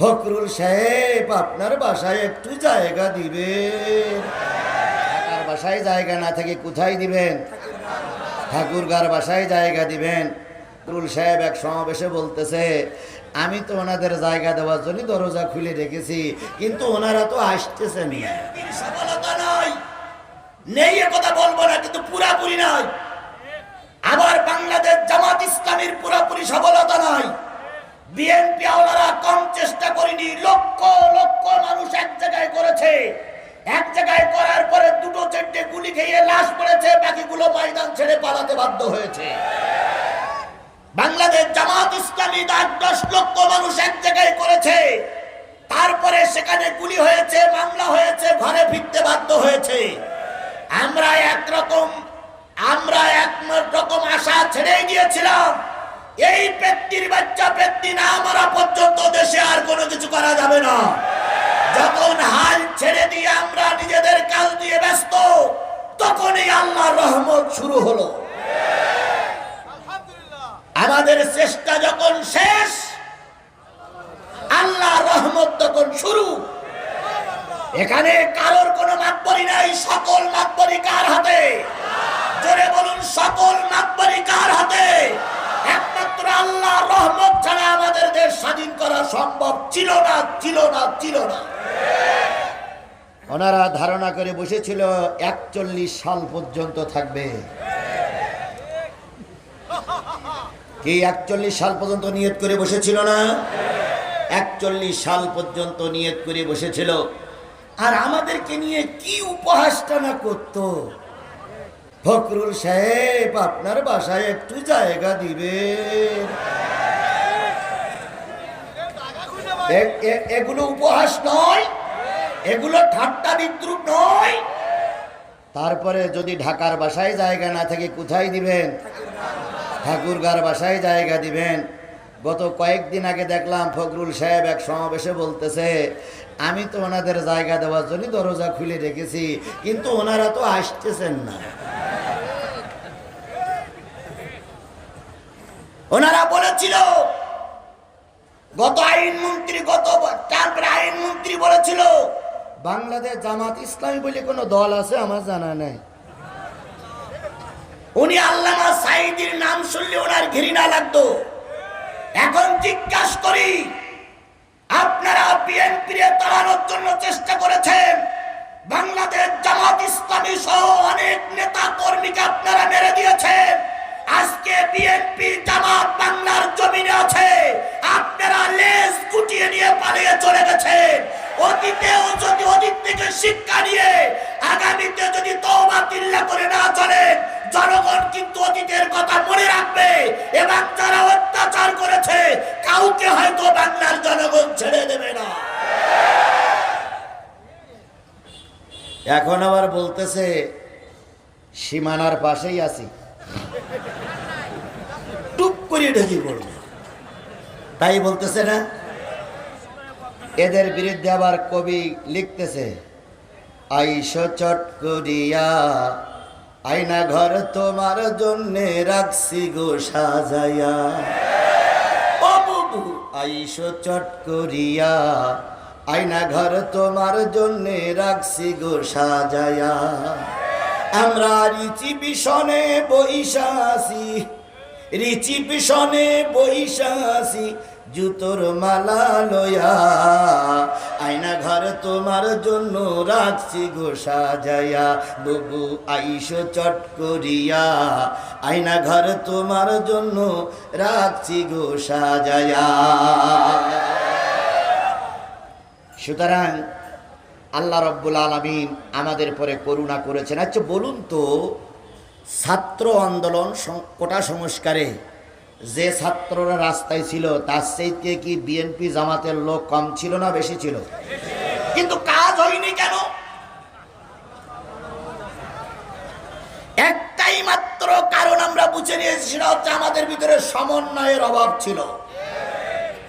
ফখরুল সাহেব, আপনার বাসায় একটু জায়গা দিবেন। ঢাকার বাসায় জায়গা না থেকে কোথায় দিবেন? ঠাকুরগার বাসায় জায়গা দিবেন। ফখরুল সাহেব এক সমাবেশে বলতেছে, আমি তো ওনাদের জায়গা দেওয়ার জন্য দরজা খুলে রেখেছি, কিন্তু ওনারা তো আসতেছে নেই কথা বলব না, কিন্তু নয়। আবার বাংলাদেশ জামাত ইসলামের পুরোপুরি সফলতা নয়। বিএনপি আওলারা কম চেষ্টা করেনি, লক্ষ লক্ষ মানুষ এক জায়গায় করেছে। এক জায়গায় করার পরে দুটো চারটে গুলি খেয়ে লাশ পড়েছে, বাকিগুলো ময়দান ছেড়ে পালাতে বাধ্য হয়েছে। বাংলাদেশ জামাত ইসলামী আট দশ লক্ষ মানুষ এক জায়গায় করেছে। তারপরে সেখানে গুলি হয়েছে, মামলা হয়েছে, ঘরে ফিরতে বাধ্য হয়েছে। আমরা একরকম, আমরা এক রকম আশা ছেড়ে গিয়েছিলাম। ব্যক্তি না মারা পর্যন্ত দেশে আর কোনো কিছু করা যাবে না। যখন হাল ছেড়ে দিয়ে আমরা নিজেদের কাজ দিয়ে ব্যস্ত, তখনই আল্লাহর রহমত শুরু হলো। আমাদের চেষ্টা যখন শেষ আল্লাহ রহমত তখন শুরু। এখানে কারোর কোনো মাতবরি নাই, সকল মাতবরি কার হাতে? জোরে বলুন, সকল মাতবরি কার হাতে? একমাত্র আল্লাহ রহমত ছাড়া আমাদের দেশ স্বাধীন করা সম্ভব ছিল না ছিল না ছিল না। ওনারা ধারণা করে বসেছিল, একচল্লিশ সাল পর্যন্ত থাকবে। কি একচল্লিশ সাল পর্যন্ত নিয়ত করে বসেছিল না? একচল্লিশ সাল পর্যন্ত নিয়ত করে বসেছিল। আর আমাদেরকে নিয়ে কি উপহাসটা না করতো? ফখরুল সাহেব, আপনার বাসায় একটু জায়গা এ- এগুলো উপহাস নয়, এগুলো ঠাট্টা বিদ্রুপ নয়। তারপরে যদি ঢাকার বাসায় জায়গা না থাকে, কোথায় দিবেন? ঠাকুরগার বাসায় জায়গা দিবেন। গত কয়েকদিন আগে দেখলাম ফখরুল সাহেব এক সমাবেশে বলতেছে, আমি তো ওনাদের জায়গা দেওয়ার জন্য দরজা খুলে রেখেছি, কিন্তু ওনারা তো আসতেছেন না। ওনারা বলেছিল, গত আইনমন্ত্রী গত তারপরে আইনমন্ত্রী বলেছিল, বাংলাদেশ জামাত ইসলামী বলে কোনো দল আছে আমার জানা নেই। উনি আল্লামা সাইদির নাম শুনলে ওনার ঘৃণা লাগতো। এখন জিজ্ঞাসা করি, আপনারা বিএনপি তাড়ানোর জন্য চেষ্টা করেছেন? বাংলাদেশ জামাত ইসলামী সহ অনেক নেতা কর্মীকে আপনারা মেরে দিয়েছেন। আজকে বিএনপি জামাত বাংলার জমিনে আছে। আপনারা লেজ গুটিয়ে নিয়ে পালিয়ে চলে গেছেন। অতীতেও যদি অতীত থেকে শিক্ষা নিয়ে আগামীতে যদি তওবা তিল্লা করে না চলেন, জনগণ কিন্তু অতীতের কথা মনে রাখবে এবং যারা অত্যাচার করেছে, কাউকে হয়তো বাংলার জনগণ ছেড়ে দেবে না। এখন আবার বলতেছে, সীমানার পাশেই আছি। করে ঢেকে পড়বে তাই বলতেছে না? এদের বিরুদ্ধে আবার কবি লিখতেছে, আইস চট করিয়া, আয়না ঘর তোমার জন্যে রাখছি গো সাজাইয়া। ও বুবু, আইস চট করিয়া, আয়না ঘর তোমার জন্যে রাখছি গো সাজাইয়া। আমরা রিচি পিছনে বৈশাসি রিচি পিছনে বৈশাসি, জুতোর মালা লয়া। আয়না ঘর তোমার জন্য রাখছি গো সাজাইয়া বুবু আইস চট করিয়া। আয়না ঘর তোমার জন্য রাখছি গো সাজাইয়া সুতরাং আল্লাহ রব্বুল আলমিন আমাদের পরে করুণা করেছেন। আচ্ছা বলুন তো ছাত্র আন্দোলন কোটা সংস্কারে। যে ছাত্ররা রাস্তায় ছিল, তার চাইতে কি বিএনপি জামাতের লোক কম ছিল না বেশি ছিল? কিন্তু কাজ হয়নি কেন? একটাই মাত্র কারণ আমরা বুঝে নিয়েছি, সেটা হচ্ছে আমাদের ভিতরে সমন্বয়ের অভাব ছিল।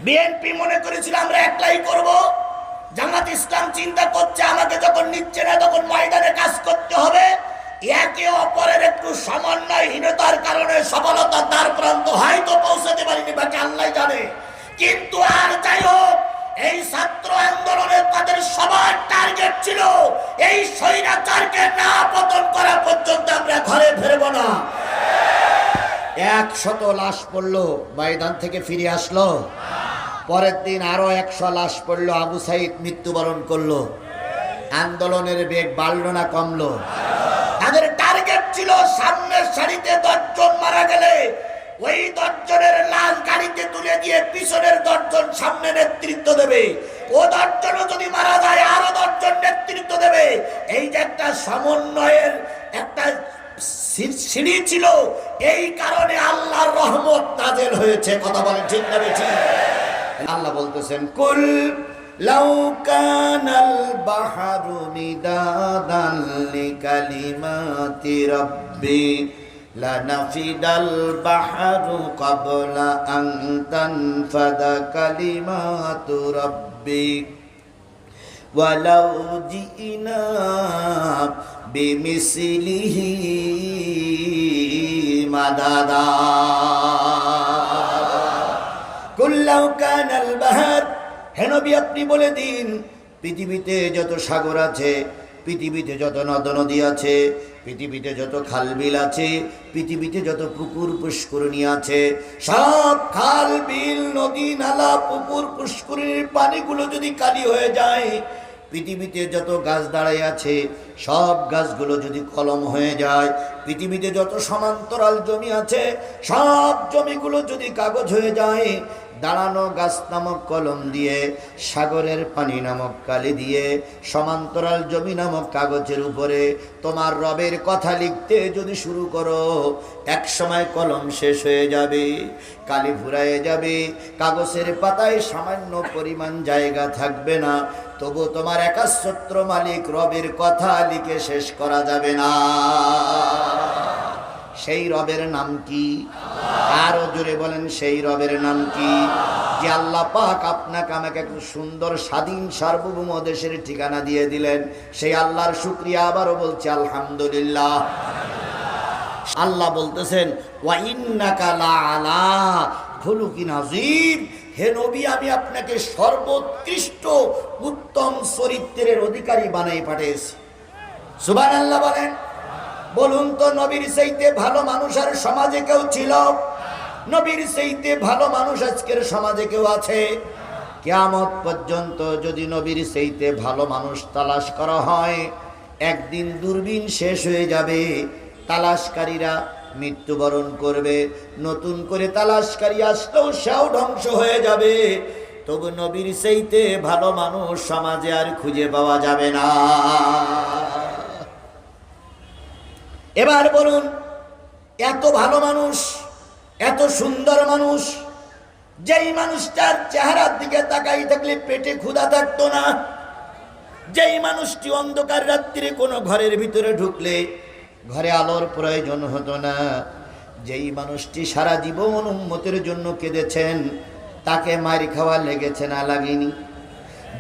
বিএনপি মনে করেছিল, আমরা একলাই করব। জামাত ইসলাম চিন্তা করছে আমাকে যখন নিচ্ছে না, তখন ময়দানে কাজ করতে হবে। একে অপরের একটু সমন্বয়হীনতার কারণে সফলতা তার প্রান্ত হয়তো পৌঁছাতে পারিনি, বাকি আল্লাহ জানে। কিন্তু আর যাই হোক, এই ছাত্র আন্দোলনে তাদের সবার টার্গেট ছিল, এই স্বৈরাচারকে না পতন করা পর্যন্ত আমরা ঘরে ফেরব না। একশত লাশ পড়ল, ময়দান থেকে ফিরে আসলো। পরের দিন আরও একশো লাশ পড়ল, আবু সাইদ মৃত্যুবরণ করল। আন্দোলনের বেগ বাড়লো না, কমলো। তাদের টার্গেট ছিল সামনের সারিতে দশজন মারা গেলে। ওই দশজনের লাশ গাড়িতে তুলে দিয়ে পিছনের দশজন সামনে নেতৃত্ব দেবে। ও দশজনও যদি মারা যায়, আরও দশজন নেতৃত্ব দেবে। এই যে একটা সমন্বয়ের একটা সিঁড়ি ছিল, এই কারণে আল্লাহর রহমত নাজেল হয়েছে। কথা বলেন ঠিক না আল্লাহ বলতেছেন, কুল লাউকানাল বাহারু মিদাদাল লিকালিমাতি রব্বি, লানাফিদাল বাহারু ক্বাবলা আন তানফাদা কালিমাতু রব্বি। ওয়ালাউ জিনা বিমিসলিহি মাদাদা। কুল্লাউ কানাল বাহার হেনবি আপনি বলে দিন, পৃথিবীতে যত সাগর আছে, পৃথিবীতে যত নদ নদী আছে, পৃথিবীতে যত খাল বিল আছে, পৃথিবীতে যত পুকুর পুষ্করণী আছে, সব খাল বিল নদী, নালা, পুকুর পুষ্করণীর পানিগুলো যদি কালি হয়ে যায় পৃথিবীতে যত গাছ দাঁড়ায় আছে, সব গাছগুলো যদি কলম হয়ে যায়, পৃথিবীতে যত সমান্তরাল জমি আছে, সব জমিগুলো যদি কাগজ হয়ে যায়, দাঁড়ানো গাছ নামক কলম দিয়ে, সাগরের পানি নামক কালি দিয়ে, সমান্তরাল জমি নামক কাগজের উপরে তোমার রবের কথা লিখতে যদি শুরু করো, এক সময় কলম শেষ হয়ে যাবে, কালি ফুরায়ে যাবে, কাগজের পাতায় সামান্য পরিমাণ জায়গা থাকবে না তবু তোমার একাশ্বত্র মালিক রবের কথা লিখে শেষ করা যাবে না। সেই রবের নাম কি? আরও জোরে বলেন, সেই রবের নাম কি? যে আল্লাহ পাক আপনাকে আমাকে একটা সুন্দর, স্বাধীন, সার্বভৌম দেশের ঠিকানা দিয়ে দিলেন। সেই আল্লাহর শুক্রিয়া আবারও বলছি, আলহামদুলিল্লাহ। আল্লাহ বলতেছেন ওয়াইন্নাকা লাআলা খুলুকিন আযীম। হে নবী, আমি আপনাকে সর্বোৎকৃষ্ট উত্তম চরিত্রের অধিকারী বানাই পাঠিয়েছি। সুবান আল্লাহ বলেন, বলুন তো নবীর সেইতে ভালো মানুষ আর সমাজে কেউ ছিল? নবীর সেইতে ভালো মানুষ আজকের সমাজে কেউ আছে? কেয়ামত পর্যন্ত যদি নবীর সেইতে ভালো মানুষ তালাশ করা হয়, একদিন দূরবীন শেষ হয়ে যাবে। তালাশকারীরা মৃত্যুবরণ করবে। নতুন করে তালাশকারী আসলেও সেও ধ্বংস হয়ে যাবে। তবু নবীর সেইতে ভালো মানুষ সমাজে আর খুঁজে পাওয়া যাবে না। এবার বলুন, এত ভালো মানুষ, এত সুন্দর মানুষ, যেই মানুষটার চেহারার দিকে তাকাই থাকলে পেটে ক্ষুধা থাকতো না, যেই মানুষটি অন্ধকার রাত্রিরে কোনো ঘরের ভিতরে ঢুকলে ঘরে আলোর প্রয়োজন হতো না। যেই মানুষটি সারা জীবন উন্মতের জন্য কেঁদেছেন, তাকে মারি খাওয়া লেগেছে না লাগেনি?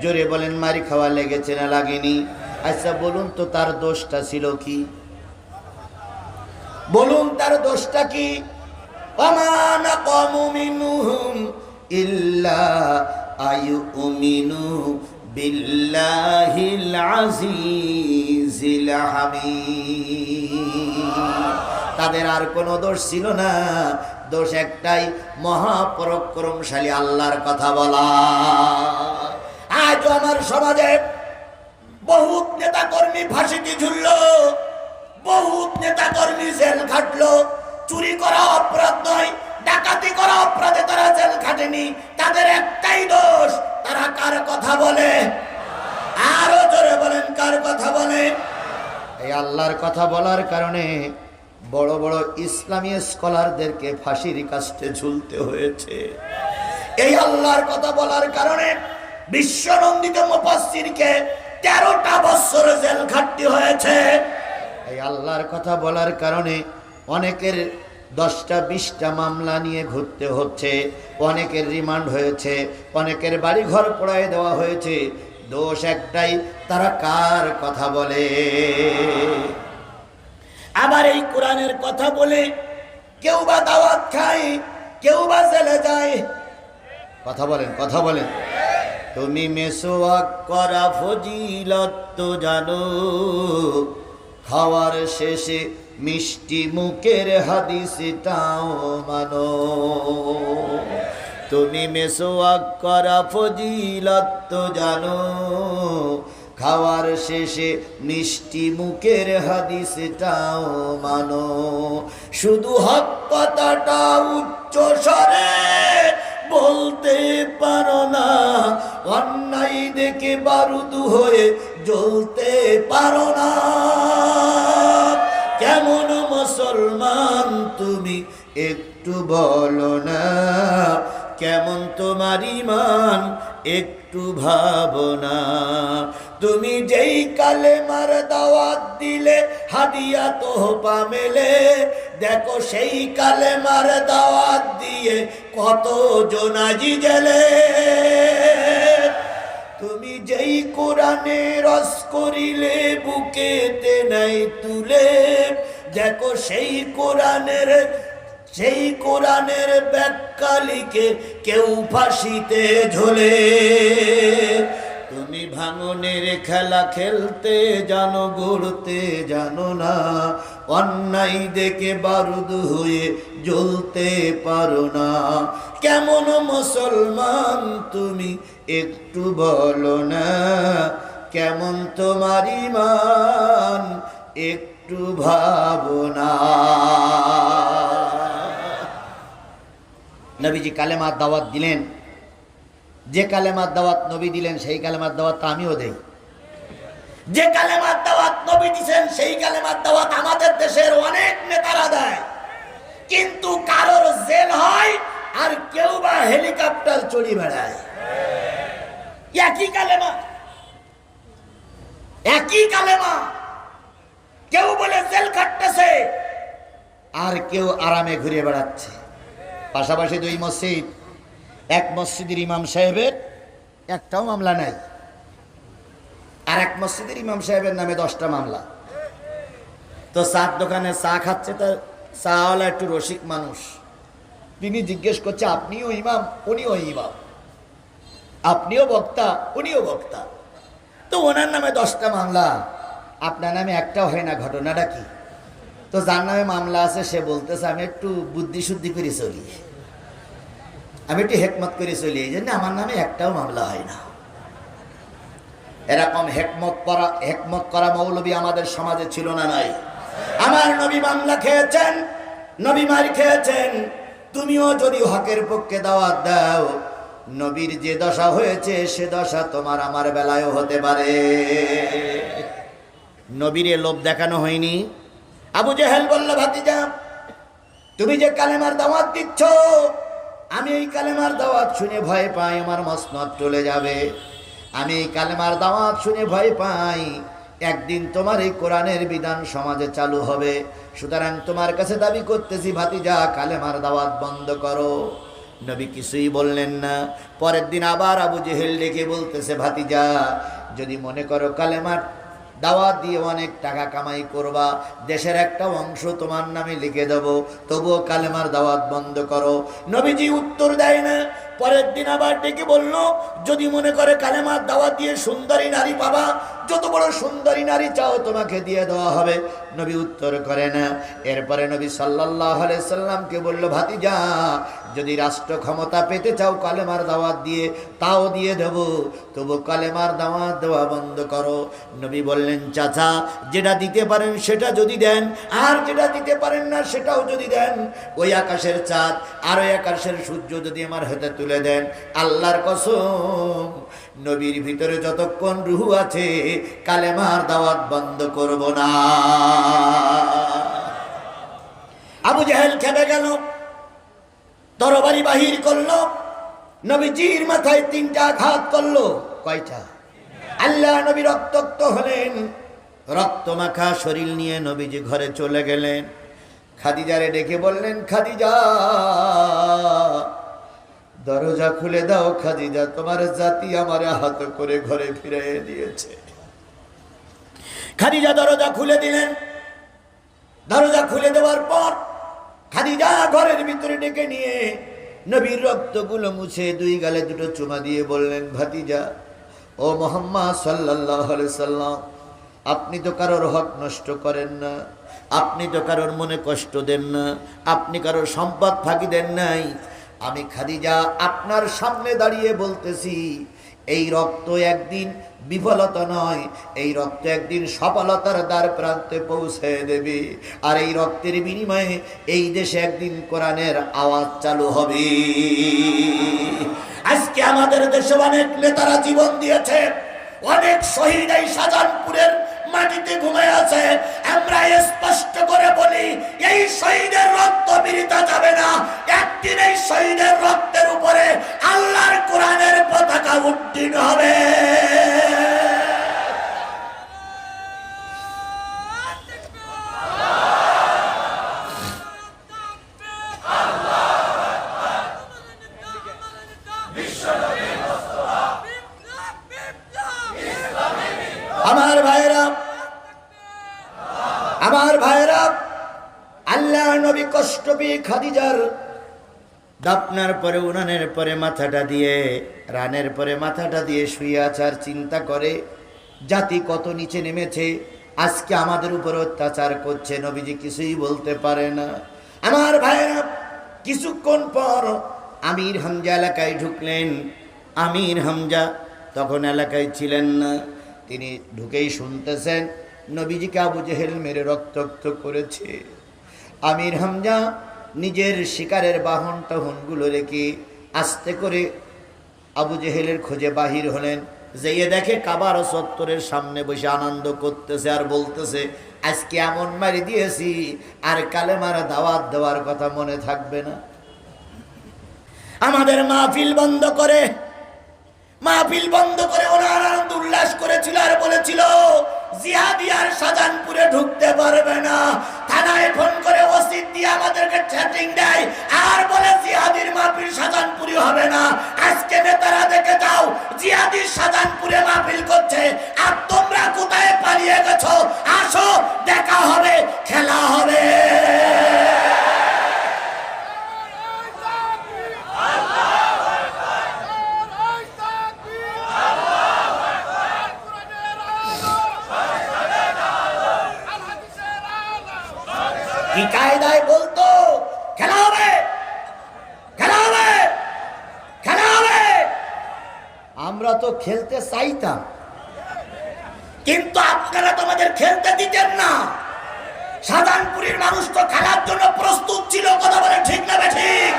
জোরে বলেন, মারি খাওয়া লেগেছে না লাগেনি? আচ্ছা বলুন তো তার দোষটা ছিল কি? বলুন তার দোষটা কি? ইল্লা বিল্লাহিল আজিজিল হামিদ। তাদের আর কোনো দোষ ছিল না। দোষ একটাই, মহাপরাক্রমশালী আল্লাহর কথা বলা। আজ আমার সমাজে বহুত নেতা কর্মী ফাঁসিতে ঝুলল, বহুত নেতা কর্মী জেল খাটলো। চুরি করা অপরাধ নয়, ডাকাতি করা অপরাধে তারা জেল খাটেনি। তাদের একটাই দোষ, তারা কার কথা বলে? আরও জোরে বলেন, কার কথা বলে? এই আল্লাহর কথা বলার কারণে বড় বড় ইসলামী স্কলারদেরকে ফাঁসির কাস্টে ঝুলতে হয়েছে। এই আল্লাহর কথা বলার কারণে বিশ্বনন্দিত মুফাসসিরকে তেরোটা বছর জেল খাটতে হয়েছে। এই আল্লাহর কথা বলার কারণে অনেকের দশটা, বিশটা মামলা নিয়ে ঘুরতে হচ্ছে, অনেকের রিমান্ড হয়েছে, অনেকের বাড়ি ঘর পড়ায় দেওয়া হয়েছে। দোষ একটাই, তারা কার কথা বলে? আবার এই কোরআনের কথা বলে কেউ বা দাওয়াত খায়, কেউ বা জেলে যায়। কথা বলেন কথা বলেন। তুমি মেসোয়াক করা ফজিলত জানো, খাওয়ার শেষে মিষ্টি মুখের হাদিসটাও মানো। তুমি মেসোয়াক করা ফজিলত জানো খাওয়ার শেষে মিষ্টি মুখের হাদিসটাও মানো। শুধু হক কথাটা উচ্চ স্বরে বলতে পারো না। অন্যায় দেখে বারুদ হয়ে জ্বলতে পারো না। কেমন মুসলমান তুমি একটু বলো না। কেমন তোমার ইমান একটু ভাবনা তুমি যেই কালে কালেমার দাওয়াত দিলে, হাদিয়া তোহপা মেলে। দেখো সেই কালে কালেমার দাওয়াত দিয়ে কত জোনাজি জেলে। তুমি যেই কোরআনে রস করিলে, বুকেতে নাই তুলে। দেখো সেই কোরআনের সেই কোরআনের ব্যাখ্যা কেউ ফাঁসিতে ঝোলে। খেলা খেলতে জানো, গড়তে জানো না। অন্যায় দেখে বারুদ হয়ে জ্বলতে পারো না। কেমন মুসলমান তুমি একটু বলো না। কেমন তোমার ইমান একটু ভাবনা নবীজি কালেমার দাওয়াত দিলেন। যে কালেমার দাওয়াত নবী দিলেন, সেই কালেমার দাওয়াত আমিও দেই। যে কালেমার দাওয়াত নবী দিছেন সেই কালেমার দাওয়াত আমাদের দেশের অনেক নেতারা দেয়। কিন্তু কারোর জেল হয় আর কেউ বা হেলিকপ্টার চড়ি বেড়ায়। একই কালেমা। একই কালেমা। কেউ বলে জেল খাটতেছে, আর কেউ আরামে ঘুরে বেড়াচ্ছে। পাশাপাশি দুই মসজিদ, এক মসজিদের ইমাম সাহেবের একটাও মামলা নাই। আর এক মসজিদের ইমাম সাহেবের নামে দশটা মামলা। তো চার দোকানে চা খাচ্ছে তার চাওয়ালা একটু রসিক মানুষ। তিনি জিজ্ঞেস করছে, আপনিও ইমাম? উনিও ইমাম। আপনিও বক্তা? উনিও বক্তা? তো ওনার নামে দশটা মামলা। আপনার নামে একটাও হয় না, ঘটনাটা কি? তো যার নামে মামলা আছে, সে বলতেছে, আমি একটু বুদ্ধি শুদ্ধি করে চলি। আমি একটু হেকমত করে চলি। এই জন্য আমার নামে একটাও মামলা হয় না। এরকম হেকমত করা হেকমত করা মৌলবী আমাদের সমাজে ছিল না নাই। আমার নবী মামলা খেয়েছেন, নবী মার খেয়েছেন। তুমিও যদি হকের পক্ষে দাওয়াত দাও, নবীর যে দশা হয়েছে, সে দশা তোমার আমার বেলায়ও হতে পারে। নবীরে লোভ দেখানো হয়নি। আবু জেহেল বলল, ভাতিজা, তুমি যে কালেমার দাওয়াত দিচ্ছ, আমি এই কালেমার দাওয়াত শুনে ভয় পাই, আমার মসনদ চলে যাবে। আমি এই কালেমার দাওয়াত শুনে ভয় পাই। একদিন তোমার এই কোরআনের বিধান সমাজে চালু হবে। সুতরাং তোমার কাছে দাবি করতেছি, ভাতিজা, কালেমার দাওয়াত বন্ধ করো। নবী কিছুই বললেন না। পরের দিন আবার আবু জেহেল ডেকে বলতেছে, ভাতিজা, যদি মনে করো কালেমার দাওয়াত দিয়ে অনেক টাকা কামাই করবা। দেশের একটা অংশ তোমার নামে লিখে দেব। তবুও কালেমার দাওয়াত বন্ধ করো। নবীজি উত্তর দেয় না। পরের দিন আবার ডেকে বলল, যদি মনে করে কালেমার দাওয়াত দিয়ে সুন্দরী নারী পাবা, যত বড় সুন্দরী নারী চাও তোমাকে দিয়ে দেওয়া হবে। নবী উত্তর করে না। এরপরে নবী সাল্লাহ সাল্লামকে বলল, ভাতিজা যদি রাষ্ট্র ক্ষমতা পেতে চাও কালেমার দাওয়াত দিয়ে, তাও দিয়ে দেব। তবু কালেমার দাওয়াত দেওয়া বন্ধ করো। নবী বললেন, চাচা, যেটা দিতে পারেন সেটা যদি দেন, আর যেটা দিতে পারেন না সেটাও যদি দেন। ওই আকাশের চাঁদ আর ওই আকাশের সূর্য যদি আমার হাতে তুলে দেন, আল্লাহর কসম। নবীর ভিতরে যতক্ষণ রুহু আছে, কালেমার দাওয়াত বন্ধ করব না। আবু জাহেল খেপে গেল। তরবারি বাহির করল, নবীজির মাথায় তিনটা আঘাত করল। কয়টা? আল্লাহ নবী রক্তক্ত হলেন। রক্ত মাখা শরীর নিয়ে নবীজি ঘরে চলে গেলেন। খাদিজারে ডেকে বললেন, খাদিজা, দরজা খুলে দাও খাদিজা, তোমার জাতি আমার হাত করে ঘরে ফিরে দিয়েছে। খাদিজা দরজা খুলে দিলেন। দরজা খুলে দেওয়ার পর খাদিজা ঘরের ভিতরে ডেকে নিয়ে নবীর রক্তগুলো মুছে দুই গালে দুটো চুমা দিয়ে বললেন, ভাতিজা, ও মোহাম্মদ সাল্লাহ সাল্লাম, আপনি তো কারোর হক নষ্ট করেন না, আপনি তো কারোর মনে কষ্ট দেন না, আপনি কারোর সম্পদ ফাঁকি দেন নাই। আমি খাদিজা আপনার সামনে দাঁড়িয়ে বলতেছি এই রক্ত একদিন বিফলতা নয়, এই রক্ত একদিন সফলতার দ্বার প্রান্তে পৌঁছে দেবে। আর এই রক্তের বিনিময়ে এই দেশে একদিন কোরআনের আওয়াজ চালু হবে। আজকে আমাদের দেশে অনেক নেতারা জীবন দিয়েছে, অনেক শহীদ এই শাহজাহানপুরের মাটিতে ঘুমায় আছে, আমরা স্পষ্ট করে বলি, এই শহীদের রক্ত বিরিতা যাবে না। একদিন এই শহীদের রক্তের উপরে আল্লাহর কোরআনের পতাকা উড্ডীন হবে। পেয়ে খাদিজার। দাপনার পরে, উনানের পরে মাথাটা দিয়ে, রানের পরে মাথাটা দিয়ে শুয়ে আচার চিন্তা করে, জাতি কত নিচে নেমেছে, আজকে আমাদের উপর অত্যাচার করছে, নবীজি কিছুই বলতে পারে না। আমার ভাইরা কিছুক্ষণ পর আমির হামজা এলাকায় ঢুকলেন। আমির হামজা তখন এলাকায় ছিলেন না, তিনি ঢুকেই শুনতেছেন, নবীজিকে আবু জেহেল মেরে রক্তাক্ত করেছে। আমির হামজা নিজের শিকারের বাহন টাহনগুলো রেখে আস্তে করে আবু জেহেলের খোঁজে বাহির হলেন। যেয়ে দেখে কাবার চত্বরের সামনে বসে আনন্দ করতেছে আর বলতেছে, আজকে এমন মারি দিয়েছি, আর কালেমার দাওয়াত দেওয়ার কথা মনে থাকবে না। আমাদের মাহফিল বন্ধ করে। মাহফিল বন্ধ করে ওনার আনন্দ উল্লাস করেছিল আর বলেছিল, জিহাদি আর শাহজাহানপুরে ঢুকতে পারবে না। থানায় ফোন করে ওসিদ দিয়ে আমাদেরকে চ্যাটিং দেয়। আর বলে, জিহাদির মাহফিল সাজানপুরি হবে না। আজকে নেতারা দেখে যাও, জিহাদির সাজানপুরে মাহফিল করছে। আর তোমরা কোথায় পালিয়ে গেছো? আসো, দেখা হবে, খেলা হবে কি কায়দায় বলতো খেলা হবে খেলা হবে খেলা হবে আমরা তো খেলতে চাইতাম। কিন্তু আপনারা তো আমাদের খেলতে দিতেন না। সাধারণপুরীর মানুষ তো খেলার জন্য প্রস্তুত ছিল, কথা বলে ঠিক না ঠিক?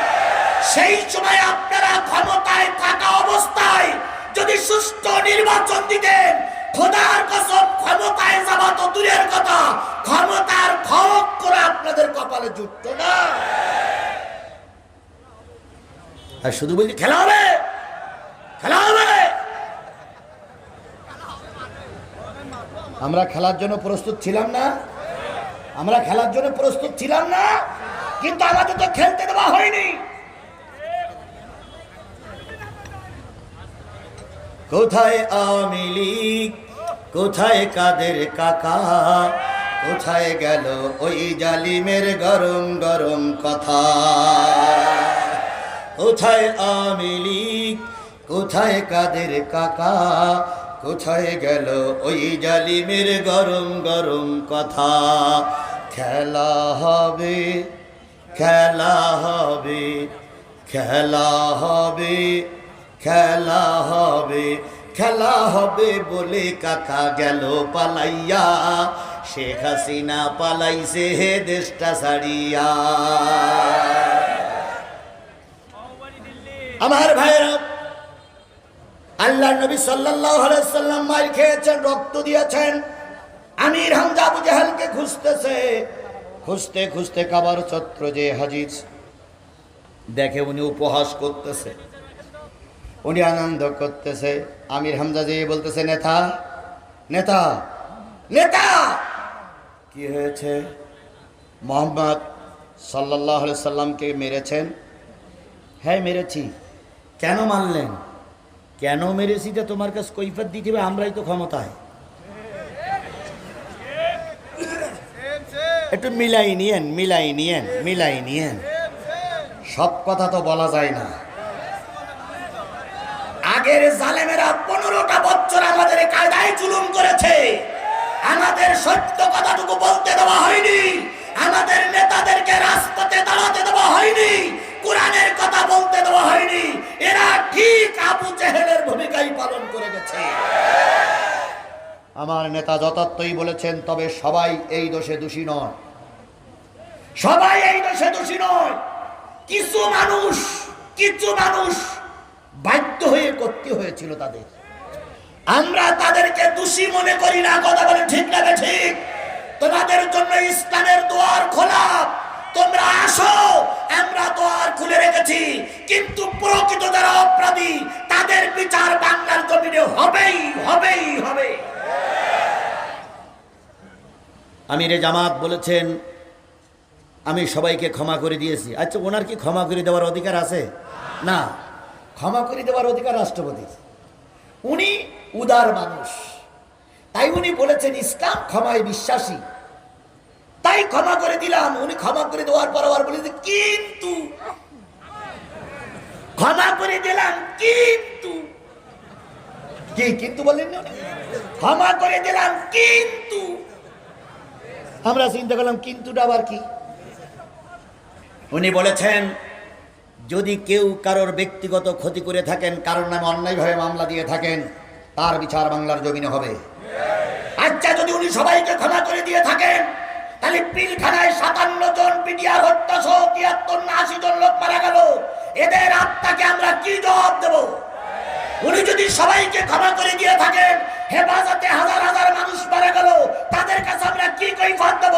সেই সময় আপনারা ক্ষমতায় থাকা অবস্থায় যদি সুষ্ঠু নির্বাচন দিতেন, খোদার কসম ক্ষমতায় যাওয়া তো দূরের কথা। ক্ষমতার খক করে আপনাদের কপালে জুটত না। আর শুধু বলছি খেলা হবে। খেলা হবে! আমরা খেলার জন্য প্রস্তুত ছিলাম না। আমরা খেলার জন্য প্রস্তুত ছিলাম না। কিন্তু আমাদের তো খেলতে দেওয়া হয়নি। কোথায় আওয়ামী লীগ? কোথায় কাদের কাকা? কোথায় গেল ওই জালিমের গরম গরম কথা? কোথায় আওয়ামী লীগ? কোথায় কাদের কাকা? কোথায় গেল ওই জালিমের গরম গরম কথা? খেলা হবে খেলা হবে খেলা হবে খেলা হবে খেলা হবে বলে কাকা গেল পালাইয়া। শেখ হাসিনা পালাইছে হে দেশটা ছাড়িয়া। আমার ভাইরা আল্লাহ নবী সাল্লাম মার খেয়েছেন, রক্ত দিয়েছেন। আমির হামজা আবু খুঁজতেছে। খুঁজতে খুঁজতে কাবার চত্র যে হাজির দেখে উনি উপহাস করতেছে। উনি আনন্দ করতেছে। আমির হামজা যে বলতেছে, নেতা নেতা নেতা! কি হয়েছে? মোহাম্মদ সাল্লাহ সাল্লামকে মেরেছেন? হ্যাঁ মেরেছি। কেন মানলেন? কেন মেরেছি যে তোমার কাছে কৈফত দিতে হবে? আমরাই তো ক্ষমতায়। একটু মিলাই নিয়েন মিলাই নিয়েন মিলাই নিয়েন। সব কথা তো বলা যায় না। আগের জালেমেরা পনেরোটা বছর আমাদের কায়দায় জুলুম করেছে। আমাদের সত্য কথাটুকু বলতে দেওয়া হয়নি। আমাদের নেতাদেরকে রাজপথে দাঁড়াতে দেওয়া হয়নি। কোরআনের কথা বলতে দেওয়া হয়নি। এরা ঠিক আবু জেহেলের ভূমিকাই পালন করে গেছে। আমার নেতা যথার্থই বলেছেন তবে সবাই এই দোষে দোষী নয় সবাই এই দেশে দোষী নয়। কিছু মানুষ কিছু মানুষ বাধ্য হয়ে করতে হয়েছিল তাদের। আমরা তাদেরকে দোষী মনে করি না কথা বলে ঠিক না ঠিক। তোমাদের জন্য ইসলামের দোয়ার খোলা। তোমরা আসো, আমরা দোয়ার খুলে রেখেছি। কিন্তু প্রকৃত যারা অপরাধী, তাদের বিচার বাংলার জমিনে হবেই হবেই, হবে। আমিরে জামাত বলেছেন, আমি সবাইকে ক্ষমা করে দিয়েছি। আচ্ছা ওনার কি ক্ষমা করে দেওয়ার অধিকার আছে? না, ক্ষমা করে দেওয়ার অধিকার রাষ্ট্রপতি। উনি উদার মানুষ। তাই উনি বলেছেন, ইসলাম ক্ষমায় বিশ্বাসী। তাই ক্ষমা করে দিলাম। উনি ক্ষমা করে দেওয়ার পর আবার বলেছে, কিন্তু ক্ষমা করে দিলাম, কিন্তু কি, কিন্তু বললেন না ক্ষমা করে দিলাম, কিন্তু আমরা চিন্তা করলাম, কিন্তুটা আবার কি? উনি বলেছেন, যদি কেউ কারোর ব্যক্তিগত ক্ষতি করে থাকেন, কারোর নামে অন্যায়ভাবে মামলা দিয়ে থাকেন, তার বিচার বাংলার জমিনে হবে। আচ্ছা যদি উনি সবাইকে এদের আত্মাকে আমরা কি জবাব দেব? উনি যদি সবাইকে ক্ষমা করে দিয়ে থাকেন, হেফাজতে হাজার হাজার মানুষ মারা গেল, তাদের কাছে আমরা কি কৈফাত দেব?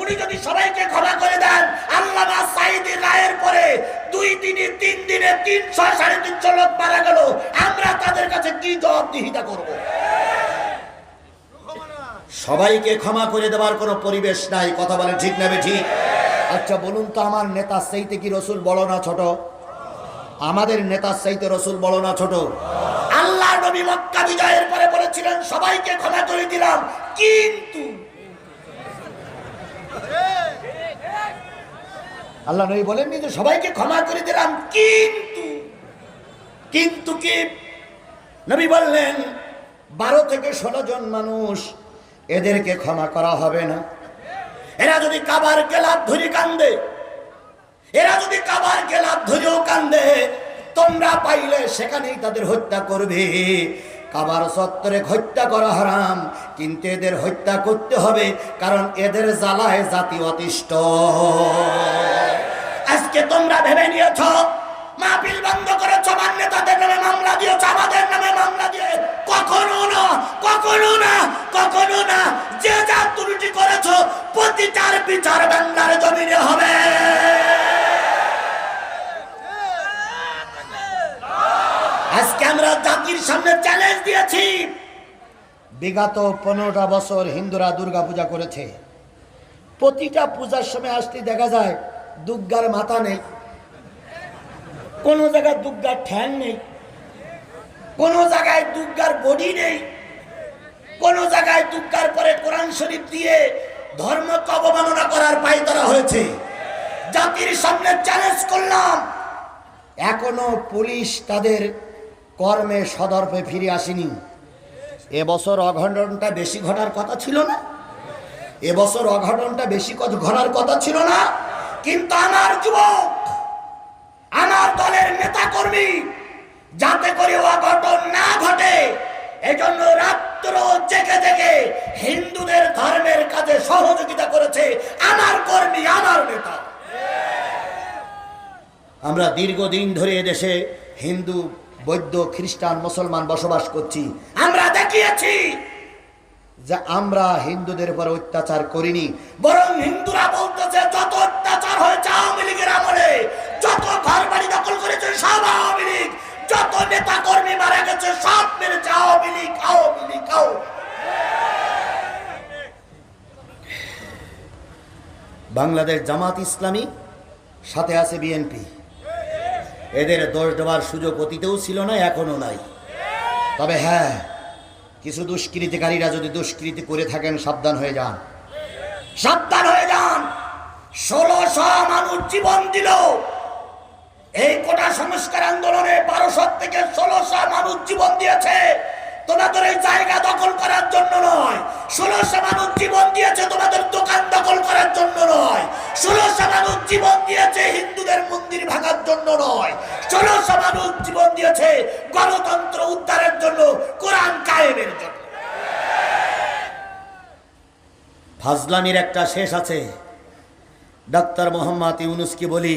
উনি যদি সবাইকে ক্ষমা করে দেন, আল্লামা সাইদির রায়ের পরে দুই দিনে, তিন দিনে তিনশো সাড়ে তিনশো লোক মারা গেল। আমরা তাদের কাছে কি জবাবদিহিতা করব? সবাইকে ক্ষমা করে দেওয়ার কোনো পরিবেশ নাই। কথা বলে ঠিক নেবে ঠিক? আচ্ছা বলুন তো আমার নেতা চাইতে কি রসুল বড় না ছোট? আমাদের নেতার চাইতে রসুল বড় না ছোট। আল্লাহ নবী মক্কা বিজয়ের পরে বলেছিলেন, সবাইকে ক্ষমা করে দিলাম, কিন্তু আল্লাহ নবী বলেননি যে, সবাইকে ক্ষমা করে দিলাম, কিন্তু কিন্তু কি? নবী বললেন, বারো থেকে ষোলো জন মানুষ এদেরকে ক্ষমা করা হবে না। এরা যদি কাবার গেলাপ ধরি কান্দে এরা যদি কাবার গেলাপ ধরেও কান্দে, তোমরা পাইলে সেখানেই তাদের হত্যা করবে। কাবার সত্তরে হত্যা করা হারাম, কিন্তু এদের হত্যা করতে হবে, কারণ এদের জ্বালায় জাতি অতিষ্ঠ। আজকে তোমরা ভেবে নিয়েছ, মাহফিল বন্ধ করেছ আমার নেতাদের নামে মামলা দিয়েছ, আমাদের নামে মামলা দিয়ে কখনো না কখনো না কখনো না, যে যা ত্রুটি করেছ, প্রতিটার বিচার বাংলার জমিনে হবে। আজকে আমরা জাতির সামনে চ্যালেঞ্জ দিয়েছি। বিগত পনেরোটা বছর হিন্দুরা দুর্গা পূজা করেছে। প্রতিটা পূজার সময় আসতে দেখা যায় দুর্গার মাথা নেই। কোনো জায়গায় দুর্গার ঠ্যাং নেই। কোনো জায়গায় দুর্গার বডি নেই। কোন জায়গায় দুর্গার পরে কোরআন শরীফ দিয়ে ধর্মকে অবমাননা করার পায়তারা হয়েছে। জাতির সামনে চ্যালেঞ্জ করলাম। এখনও পুলিশ তাদের কর্মে সদর্পে ফিরে আসেনি। এবছর অঘটনটা বেশি ঘটার কথা ছিল না? এবছর অঘটনটা বেশি ঘটার কথা ছিল না? কিন্তু আমার যুবক, আমার দলের নেতা কর্মী যাতে করে অঘটন না ঘটে, এজন্য রাত্র জেগে জেগে হিন্দুদের ধর্মের কাজে সহযোগিতা করেছে আমার কর্মী, আমার নেতা। আমরা দীর্ঘদিন ধরে এদেশে হিন্দু বৌদ্ধ খ্রিস্টান, মুসলমান বসবাস করছি আমরা দেখিয়েছি যে আমরা হিন্দুদের উপর অত্যাচার করিনি, বরং হিন্দুরা বলতেছে, যত অত্যাচার হয়েছে আওয়ামী লীগের আমলে, যত ঘর বাড়ি দখল করেছে সব আওয়ামী লীগ, যত নেতা কর্মী মারা গেছে সব মেরেছে আওয়ামী লীগ আওয়ামী লীগ। বাংলাদেশ জামাত ইসলামী, সাথে আছে বিএনপি এদের দোষ দেওয়ার সুযোগ অতীতেও ছিল না, এখনও নাই। তবে হ্যাঁ কিছু দুষ্কৃতিকারীরা যদি দুষ্কৃতি করে থাকেন, সাবধান হয়ে যান। সাবধান হয়ে যান! ষোলোশো মানুষ জীবন দিল। এই কোটা সংস্কার আন্দোলনে বারোশো থেকে ষোলোশো মানুষ জীবন দিয়েছে। তোমাদের এই জায়গা দখল করার জন্য নয়। ষোলোশো মানুষ জীবন দিয়েছে তোমাদের দোকান দখল করার জন্য নয়। ষোলোশো মানুষ জীবন দিয়েছে হিন্দুদের মন্দির ভাঙার জন্য নয়। ষোলোশো মানুষ জীবন দিয়েছে গণতন্ত্র উদ্ধারের জন্য, কোরআন কায়েমের জন্য। ফাজলামির একটা শেষ আছে। ডাক্তার মোহাম্মদ ইউনুসকে বলি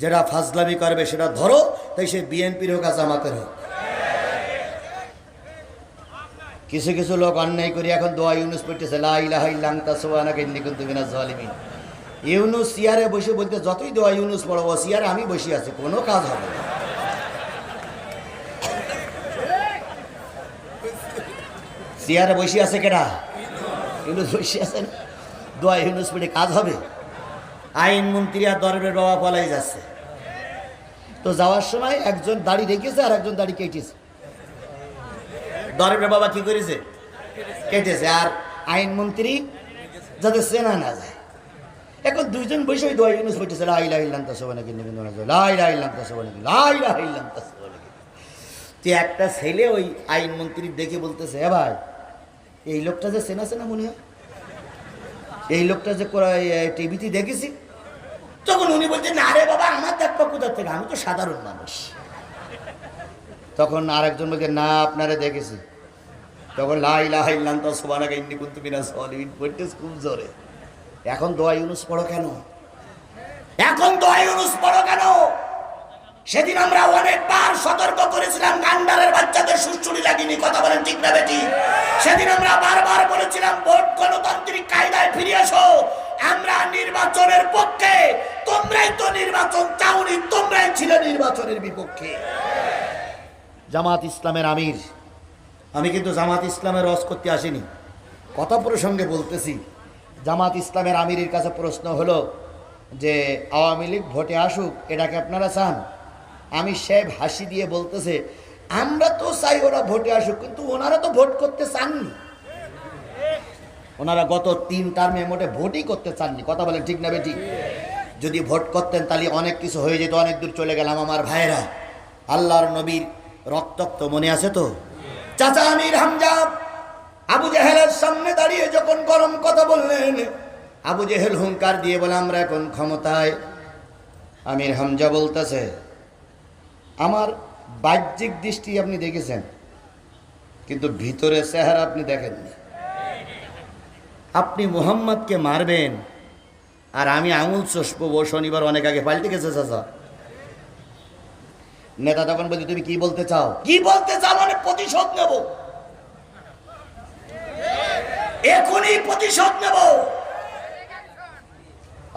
যেটা ফাজলামি করবে সেটা ধরো, তাই সে বিএনপির হোক আর জামাতের হোক। কিছু কিছু লোক অন্যায় করি এখন দোয়া ইউনুস পড়তেছে ইউনুস সিয়ারে বসে বলতে, যতই দোয়া ইউনুস পড়ব সিয়ারে আমি বসে আছি, কোনো কাজ হবে না। সিয়ারে বসে আছে কেডা? ইউনুস বসে আছেন দোয়া ইউনুস পড়ে কাজ হবে। আইন মন্ত্রী আর দরবের বাবা পলাই যাচ্ছে। তো যাওয়ার সময় একজন দাড়ি রেখেছে আর একজন দাড়ি কেটেছে। দরবের বাবা কি করেছে কেটেছে। আর আইনমন্ত্রী যাতে চেনা না যায়। এখন দুইজন বসে ওই দোয়া ইউনুস লাই লাই লান্তা সোবানা কিনে কিন্তু লাই লাই লান্তা সোবানা কিনে লাই লাই লান্তা সোবানা যে একটা ছেলে ওই আইনমন্ত্রী দেখে বলতেছে হ্যাঁ ভাই, এই লোকটা যে চেনা চেনা মনে হয়? এই লোকটা যে টিভিতে দেখেছি? তখন উনি বলছেন না রে বাবা, আমার দেখবা কোথা থেকে? আমি তো সাধারণ মানুষ। তখন আরেকজন বলছে, না, আপনারা দেখেছি। তখন লাই লাই লান্ত সোবানাকে ইন্নি কুন্তু বিনা সলিন পড়তে খুব জোরে। এখন দোয়া ইউনুস পড়ো কেন? এখন তো আইনুস বড় কেন? সেদিন আমরা অনেকবার সতর্ক করেছিলাম গান্ডারের বাচ্চাদের সুশ্রুড়ি লাগিনি, কথা বলেন ঠিক না বেটি? সেদিন আমরা বারবার বলেছিলাম, ভোট গণতান্ত্রিক কায়দায় ফিরে এসো। আমরা নির্বাচনের পক্ষে, তোমরাই তো নির্বাচন চাওনি, তোমরাই ছিলে নির্বাচনের বিপক্ষে। জামাত ইসলামের আমির। আমি কিন্তু জামাত ইসলামের রস করতে আসিনি। কথা প্রসঙ্গে বলতেছি, জামাত ইসলামের আমিরের কাছে প্রশ্ন হলো যে, আওয়ামী লীগ ভোটে আসুক এটাকে আপনারা চান? আমি সাহেব হাসি দিয়ে বলতেছে, আমরা তো চাই ওরা ভোটে আসুক, কিন্তু ওনারা তো ভোট করতে চাননি। ওনারা গত তিন টার্মে মোটে ভোটই করতে চাননি। কথা বলেন ঠিক না বেটি? যদি ভোট করতেন তাহলে অনেক কিছু হয়ে যেত, অনেক দূর চলে গেলাম আমার ভাইয়েরা। আল্লাহর নবীর রক্তক্ত মনে আছে তো? চাচা আমির হামজা, আবু জাহেলের সামনে দাঁড়িয়ে যখন গরম কথা বললেন, আবু জেহেল হুঙ্কার দিয়ে বলে, আমরা এখন ক্ষমতায়। আমির হামজা বলতেছে, আমার বাহ্যিক দৃষ্টি আপনি দেখেছেন, কিন্তু ভিতরে চেহারা আপনি দেখেননি। আপনি মোহাম্মদকে মারবেন, আর আমি আঙুল চষবো শনিবার অনেক আগে পাল্টে গেছে, চাচা। নেতা তখন বলছি, তুমি কি বলতে চাও? কি বলতে চাও মানে প্রতিশোধ নেব। এখনই প্রতিশোধ নেব।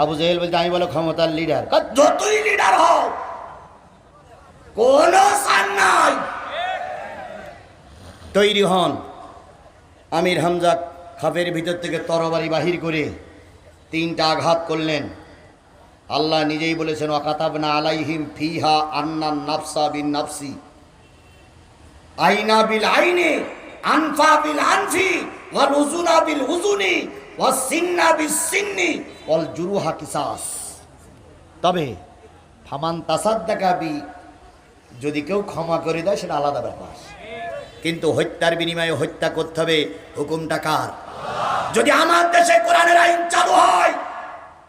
আবু জেহেল বলছে, আমি বলো ক্ষমতার লিডার যতই লিডার হও, কোন নাই। তৈরি হন আমির হামজা খাপের ভিতর থেকে তরবারি বাহির করে তিনটা আঘাত করলেন। আল্লাহ নিজেই বলেছেন অকাতাবনা আলাইহিম ফিহা আন্নান নাফসা বিন নাফসি আইনা বিল আইনে, আনফা বিল আনফি, ওয়াল উজুনা বিল উজুনি ওয়াস সিন্না বিস সিন্নি অল জুরুহা কিসাস। তবে, ফামান তাসাদ্দাকাবি যদি কেউ ক্ষমা করে দেয়, সেটা আলাদা ব্যাপার। কিন্তু হত্যার বিনিময়ে হত্যা করতে হবে, হুকুমটা কার? যদি আমার দেশে কোরআনের আইন চালু হয়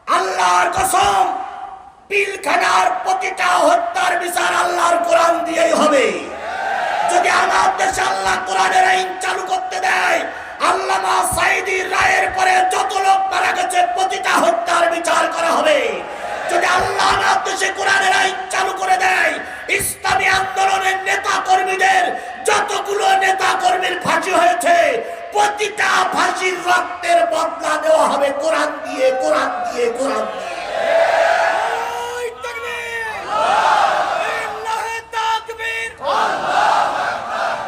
আল্লাহর কসম, পিলখানার প্রতিটা হত্যার বিচার আল্লাহর কোরআন দিয়েই হবে। যদি আমার দেশে আল্লাহ কোরআনের আইন চালু করতে দেয়, আল্লামা সাইদির রায়ের পরে যত লোক মারা গেছে, প্রতিটা হত্যার বিচার করা হবে। যদি আল্লাহ আমার দেশে কোরআনের আইন চালু করে দেয়, ইসলামী আন্দোলনের নেতা কর্মীদের যতগুলো নেতা কর্মীর ফাঁসি হয়েছে প্রতিটা ফাঁসির রক্তের বদলা দেওয়া হবে। কোরআন দিয়ে কোরআন দিয়ে কোরআন দিয়ে।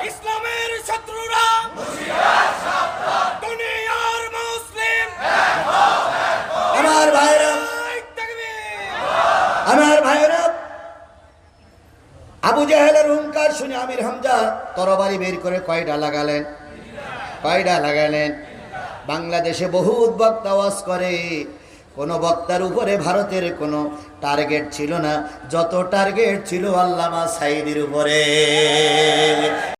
ইসলামের আবু জাহেলের হুঙ্কার শুনে আমির হামজা তরবারি বের করে কয়টা লাগালেন? কয়টা লাগালেন। বাংলাদেশে বহু বক্তা ওয়াজ করে। কোনো বক্তার উপরে ভারতের কোনো টার্গেট ছিল না। যত টার্গেট ছিল আল্লামা সাইদির উপরে।